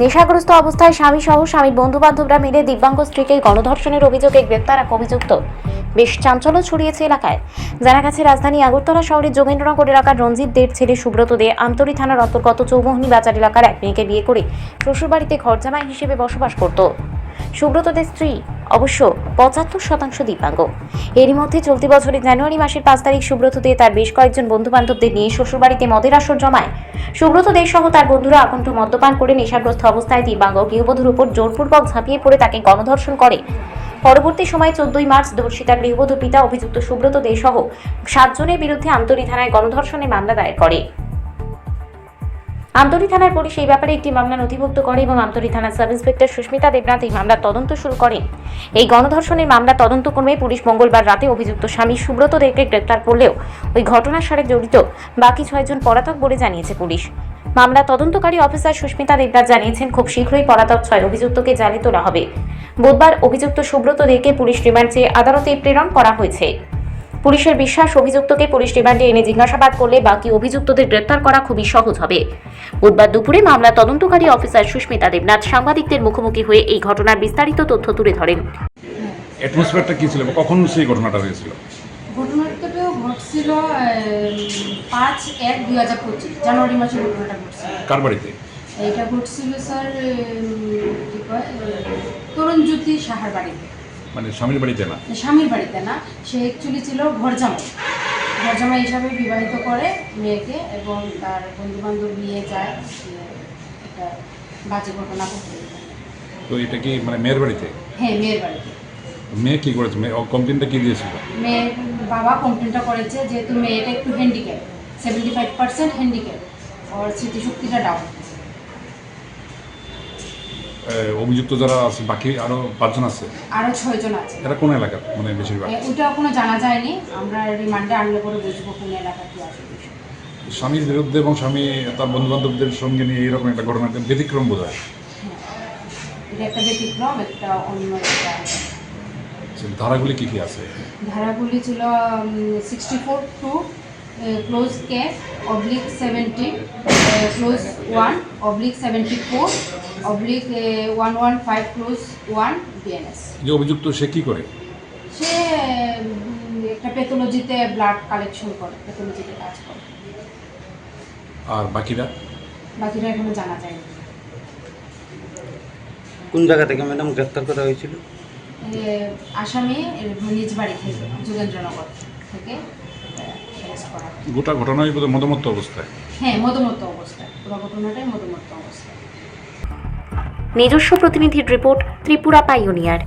নেশাগ্রস্ত অবস্থায় স্বামী সহ স্বামীর বন্ধু বান্ধবরা মিলে দিব্যাঙ্গ স্ত্রীকে গণধর্ষণের অভিযোগে গ্রেপ্তার এক অভিযুক্ত। বেশ চাঞ্চল্য ছড়িয়েছে এলাকায়। জানা গেছে, রাজধানী আগরতলা শহরের যোগেন্দ্রনগর এলাকার রঞ্জিত দের ছেলে সুব্রত দে আমতলী থানার অন্তর্গত চৌমোহনী বাজার এলাকার এক মেয়েকে বিয়ে করে শ্বশুরবাড়িতে ঘরজামাই হিসেবে বসবাস করত। সুব্রতদের স্ত্রী অবশ্য পঁচাত্তর শতাংশ দিব্যাঙ্গ। এরই মধ্যে চলতি বছরের জানুয়ারি মাসের পাঁচ তারিখ সুব্রত দে তার বেশ কয়েকজন বন্ধু বান্ধবদের নিয়ে শ্বশুরবাড়িতে মদের আসর জমায়। সুব্রত দে সহ তার বন্ধুরা আকণ্ঠ মদ্যপান করে নেশাগ্রস্ত অবস্থায় দিব্যাঙ্গ গৃহবধূর উপর জোরপূর্বক ঝাঁপিয়ে পড়ে তাকে গণধর্ষণ করে। পরবর্তী সময় চোদ্দই মার্চ ধর্ষিতা গৃহবধূ পিতা অভিযুক্ত সুব্রত দে সহ সাতজনের বিরুদ্ধে আমতলী থানায় গণধর্ষণের মামলা দায়ের করে। আমতলী থানার পুলিশ এই ব্যাপারে একটি মামলা নথিভুক্ত করে এবং আমতলী থানার সাব ইন্সপেক্টর সুস্মিতা দেবনাথ এই মামলার তদন্ত শুরু করেন। এই গণধর্ষণের মামলা তদন্ত কর্মে পুলিশ মঙ্গলবার রাতে অভিযুক্ত স্বামী সুব্রত দেবকে গ্রেপ্তার করলেও ওই ঘটনার সাথে জড়িত বাকি ছয়জন পলাতক বলে জানিয়েছে পুলিশ। মামলা তদন্তকারী অফিসার সুস্মিতা দেবদার জানিয়েছেন, খুব শীঘ্রই পলাতক ছয় অভিযুক্তকে জালে তোলা হবে। বুধবার অভিযুক্ত সুব্রত দেবকে পুলিশ রিমান্ড চেয়ে আদালতে প্রেরণ করা হয়েছে। পুলিশের বিশ্বাস অভিযুক্তকে পুলিশ রিমান্ডে এনে জিজ্ঞাসাবাদ করলে বাকি অভিযুক্তদের গ্রেপ্তার করা খুবই সহজ হবে। বুধবার দুপুরে মামলা তদন্তকারী অফিসার সুস্মিতা দেবনাথ সাংবাদিকদের মুখোমুখি হয়ে এই ঘটনার বিস্তারিত তথ্য তুলে ধরেন। অ্যাটমসফিয়ারটা কী ছিল কখন সেই ঘটনাটা হয়েছিল? ঘটনাটা ঘটছিল পাঁচ এক দুই হাজার পঁচিশ জানুয়ারি মাসে ঘটনাটা ঘটছিল। কার বাড়িতে? এটা ঘটছিল স্যার কি কয় তরুণজ্যোতি সাহার বাড়িতে। মানে স্বামীর বাড়িতে না? স্বামীর বাড়িতে না সে অ্যাকচুয়ালি ছিল ঘরজামাই। ঘরজামাই হিসাবে বিবাহিত করে মেয়েকে এবং তার বন্ধু বান্ধব নিয়ে যায় একটা বাজে ঘটনা ঘটে। তো এটা কি মানে মেয়ের বাড়িতে? হ্যাঁ মেয়ের বাড়িতে। মেয়ে কী করেছে? মেয়ে কমপ্লেনটা কী দিয়েছিল? মেয়ের বাবা কমপ্লেনটা করেছে যেহেতু মেয়েটা একটু handicap seventy five percent handicap ওর স্মৃতিশক্তিটা ডাউন অভিযুক্ত যারা আছে বাকি আরও পাঁচজন আছে? আরও ছয়জন আছে। এরা কোন এলাকার মানে বেশিরভাগ? ওটা কোনো জানা যায়নি। আমরা রিমান্ডে আনলে পরে বুঝব কোন এলাকা কি আছে। স্বামীর বিরুদ্ধে এবং স্বামী তার বন্ধু বান্ধবদের সঙ্গে নিয়ে এইরকম একটা ঘটনা ব্যতিক্রম বোঝায় এটা একটা ব্যতিক্রম একটা অন্য একটা ধারাগুলি কী কী আছে? ধারাগুলি ছিল সিক্সটি ফোর টু ক্লোজ কে oblique seventy close one oblique seventy four oblique one one five close one BNS যে অভিযুক্ত সে কী করে? সে একটা প্যাথোলজিতে ব্লাড কালেকশন করে প্যাথোলজিতে কাজ করে। আর বাকিরা? বাকিরা এখনও জানা যায়নি। কোন জায়গা থেকে ম্যাডাম গ্রেফতার করা হয়েছিল? এ, আসামি নিজ বাড়ি থেকে যোগেন্দ্রনগর থেকে। অ্যারেস্ট করা গোটা ঘটনাই বোধহয় মদমত্ত অবস্থায়। হ্যাঁ মধ্যমত্ত অবস্থায়। পুরো ঘটনাটাই মধ্যমত্ত অবস্থায়। নিজস্ব প্রতিনিধির রিপোর্ট ত্রিপুরা পাইওনিয়ার।